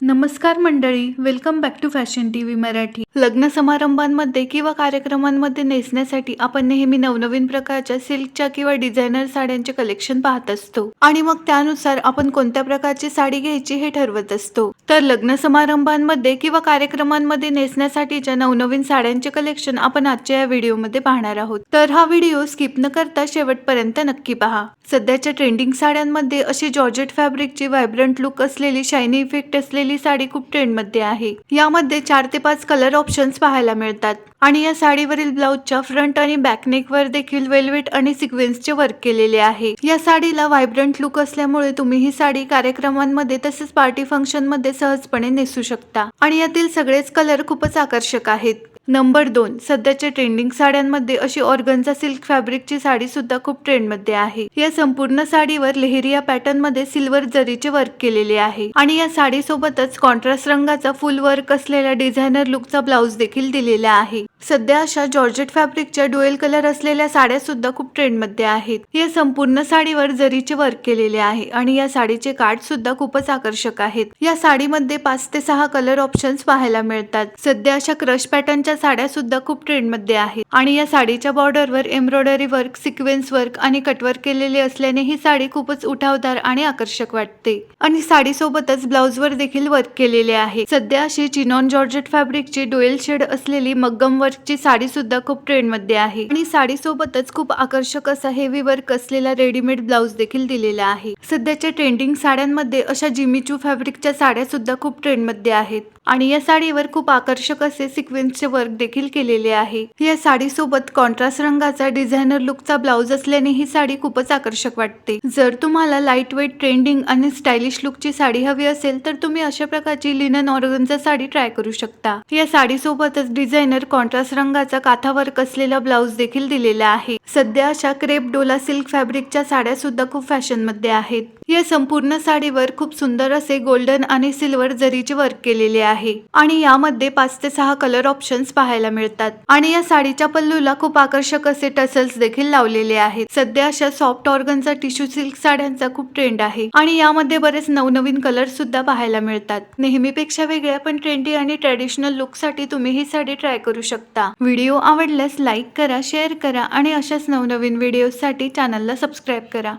नमस्कार मंडळी welcome back to fashion T V Marathi. लग्न समारंभांमध्ये किंवा कार्यक्रमांमध्ये नेसण्यासाठी आपण नेहमी नवनवीन प्रकारच्या सिल्कच्या किंवा डिझायनर साड्यांचे कलेक्शन पाहत असतो. आणि मग त्यानुसार आपण कोणत्या प्रकारची साडी घ्यायची हे ठरवत असतो. तर लग्न समारंभांमध्ये किंवा कार्यक्रमांमध्ये नेसण्यासाठीच्या नवनवीन साड्यांचे कलेक्शन आपण आजच्या या व्हिडिओमध्ये पाहणार आहोत तर हा व्हिडिओ स्किप न करता शेवटपर्यंत नक्की पहा. सध्याच्या ट्रेंडिंग साड्यांमध्ये अशी जॉर्जेट फॅब्रिकची व्हायब्रंट लुक असलेली शायनी इफेक्ट असलेली साडी खूप ट्रेंडमध्ये आहे. यामध्ये चार ते पाच कलर ऑप्शन्स पाहायला मिळतात. आणि या साडीवरील ब्लाऊजच्या फ्रंट आणि बॅकनेकवर देखील वेल्वेट आणि सिक्वेन्सचे वर्क केलेले आहे. या साडीला व्हायब्रंट लुक असल्यामुळे तुम्ही ही साडी कार्यक्रमांमध्ये तसेच पार्टी फंक्शनमध्ये सहजपणे नेसू शकता. आणि यातील सगळेच कलर खूपच आकर्षक आहेत. नंबर दोन सध्याच्या ट्रेंडिंग साड्यांमध्ये अशी ऑर्गनचा सिल्क फॅब्रिकची साडी सुद्धा खूप ट्रेंडमध्ये आहे. या संपूर्ण साडीवर लेहरिया पॅटर्नमध्ये सिल्वर जरीचे वर्क केलेले आहे. आणि या साडी सोबतच कॉन्ट्रास्ट रंगाचा फुल वर्क असलेला डिझायनर लुकचा ब्लाउज देखील दिलेला आहे. सध्या अशा जॉर्जेट फॅब्रिकच्या डुएल कलर असलेल्या साड्या सुद्धा खूप ट्रेंडमध्ये आहेत. या संपूर्ण साडीवर जरीचे वर्क केलेले आहे आणि या साडीचे कार्ड सुद्धा खूपच आकर्षक आहेत. या साडीमध्ये पाच ते सहा कलर ऑप्शन्स पाहायला मिळतात. सध्या अशा क्रश पॅटर्नच्या साड्या सुद्धा खूप ट्रेंडमध्ये आहेत. आणि या साडीच्या बॉर्डरवर एम्ब्रॉयडरी वर्क सिक्वेन्स वर्क आणि कटवर्क केलेले असल्याने ही साडी खूपच उठावदार आणि आकर्षक वाटते. आणि साडी सोबतच ब्लाउजवर देखील वर्क केलेले आहे. सध्या अशी चिनॉन जॉर्जेट फॅब्रिकची डोएल शेड असलेली मग्गम वर्कची साडी सुद्धा खूप ट्रेंडमध्ये आहे. आणि साडी सोबतच खूप आकर्षक असा हेवी वर्क असलेला रेडीमेड ब्लाउज देखील दिलेला आहे. सध्याच्या ट्रेंडिंग साड्यांमध्ये अशा जिमीचू फॅब्रिकच्या साड्या सुद्धा खूप ट्रेंडमध्ये आहेत. आणि या साडीवर खूप आकर्षक असे सिक्वेन्सचे वर्क देखील केलेले आहे. या साडी सोबत कॉन्ट्रास्ट रंगाचा डिझायनर लुकचा ब्लाऊज असल्याने ही साडी खूपच आकर्षक वाटते. जर तुम्हाला लाइट वेट ट्रेंडिंग आणि स्टायलिश लुकची साडी हवी असेल तर तुम्ही अशा प्रकारची लिनन ऑर्गनचा साडी ट्राय करू शकता. या साडी सोबतच डिझायनर कॉन्ट्रास्ट रंगाचा काथा वर्क असलेला ब्लाउज देखील दिलेला आहे. सध्या अशा क्रेप डोला सिल्क फॅब्रिकच्या साड्या सुद्धा खूप फॅशनमध्ये आहेत. या संपूर्ण साडीवर खूप सुंदर असे गोल्डन आणि सिल्वर जरीचे वर्क केलेले आहे. आणि यामध्ये पाच ते सहा कलर ऑप्शन्स पाहायला मिळतात. आणि या साडीच्या पल्लूला खूप आकर्षक असे टसल्स देखील लावलेले आहेत. सध्या अशा सॉफ्ट ऑर्गनचा टिश्यू सिल्क साड्यांचा खूप ट्रेंड आहे. आणि यामध्ये बरेच नवनवीन कलर सुद्धा पाहायला मिळतात. नेहमीपेक्षा वेगळ्या पण ट्रेंडी आणि ट्रेडिशनल लुकसाठी तुम्ही ही साडी ट्राय करू शकता. व्हिडिओ आवडल्यास लाईक करा शेअर करा आणि अशाच नवनवीन व्हिडिओसाठी चॅनलला सबस्क्राईब करा.